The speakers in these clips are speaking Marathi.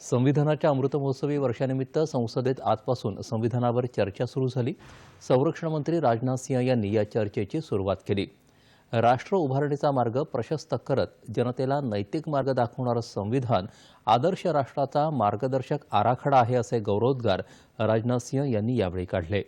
संविधानाच्या अमृतमहोत्सवी वर्षानिमित्त संसदेत आजपासून संविधानावर चर्चा सुरू झाली. संरक्षण मंत्री राजनाथ सिंह यांनी या चर्चेची सुरुवात केली. राष्ट्र उभारणीचा मार्ग प्रशस्त करत जनतेला नैतिक मार्ग दाखवणारं संविधान आदर्श राष्ट्राचा मार्गदर्शक आराखडा आहे असे गौरवोद्गार राजनाथ सिंह यांनी यावेळी काढले.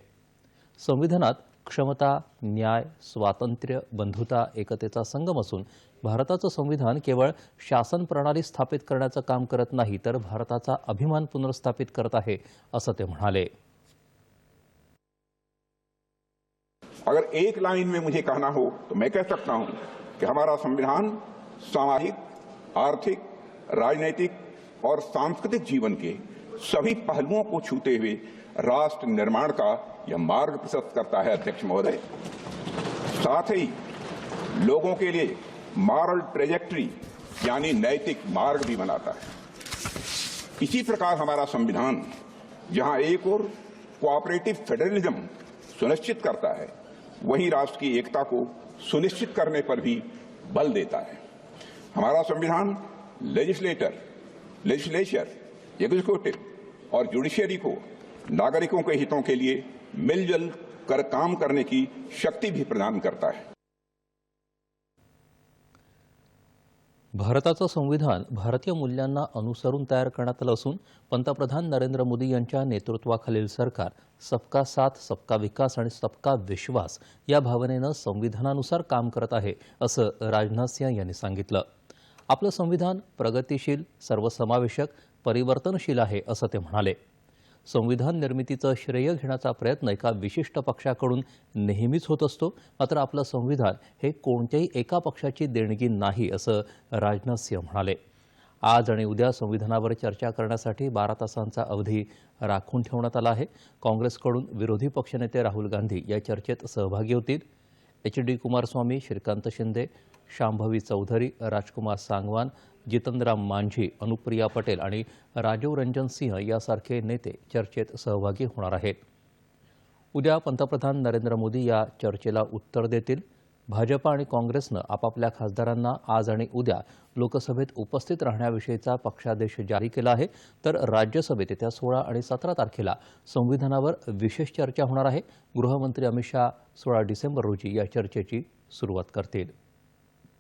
संविधानात क्षमता न्याय स्वातंत्र्य बंधुता एकतेचा संगम असून भारताचं संविधान केवळ शासन प्रणाली स्थापित करण्याचं काम करत नाही तर भारताचा अभिमान पुनर्स्थापित करत आहे असं ते म्हणाले. अगर एक लाइन में मुझे कहना हो तो मैं कह सकता हूं कि हमारा संविधान सामाजिक आर्थिक राजनैतिक और सांस्कृतिक जीवन के सभी पहलुओं को छूते हुए राष्ट्र निर्माण का यह मार्ग प्रशस्त करता है अध्यक्ष महोदय। साथ ही लोगों के लिए मॉरल ट्रेजेक्ट्री यानी नैतिक मार्ग भी बनाता है। इसी प्रकार हमारा संविधान जहाँ एक और कोऑपरेटिव फेडरलिज्म सुनिश्चित करता है, वहीं राष्ट्र की एकता को सुनिश्चित करने पर भी बल देता है। हमारा संविधान लेजिस्लेटर लेजिस्लेचर एग्जीक्यूटिव और जुडिशियरी को नागरिकों के हितों के लिए मिलजुल कर काम करने की शक्ति भी प्रदान करता है। भारताचं संविधान भारतीय मूल्यांना अनुसरून तयार करण्यात आलं असून पंतप्रधान नरेंद्र मोदी यांच्या नेतृत्वाखालील सरकार सबका साथ सबका विकास आणि सबका विश्वास या भावनेनं संविधानानुसार काम करत आहे असं राजनाथ सिंह यांनी सांगितलं. आपलं संविधान प्रगतीशील सर्वसमावेशक परिवर्तनशील आहे असं ते म्हणाले. संविधान निर्मितीचं श्रेय घेण्याचा प्रयत्न एका विशिष्ट पक्षाकडून नेहमीच होत असतो मात्र आपलं संविधान हे कोणत्याही एका पक्षाची देणगी नाही असं राजनाथ सिंह म्हणाले. आज आणि उद्या संविधानावर चर्चा करण्यासाठी बारा तासांचा अवधी राखून ठेवण्यात आला आहे. काँग्रेसकडून विरोधी पक्षनेते राहुल गांधी या चर्चेत सहभागी होतील. एच डी कुमारस्वामी श्रीकांत शिंदे शांभवी चौधरी राजकुमार सांगवान जितनराम मांझी अनुप्रिया पटेल आणि राजीव रंजन सिंह यासारखे नेते चर्चेत सहभागी होणार आहेत. उद्या पंतप्रधान नरेंद्र मोदी या चर्चेला उत्तर देतील. भाजपा आणि काँग्रेसनं आपापल्या खासदारांना आज आणि उद्या लोकसभेत उपस्थित राहण्याविषयीचा पक्षादेश जारी केला आहे. तर राज्यसभेत येत्या सोळा आणि सतरा तारखेला संविधानावर विशेष चर्चा होणार आहे. गृहमंत्री अमित शहा सोळा डिसेंबर रोजी या चर्चेची सुरुवात करतील.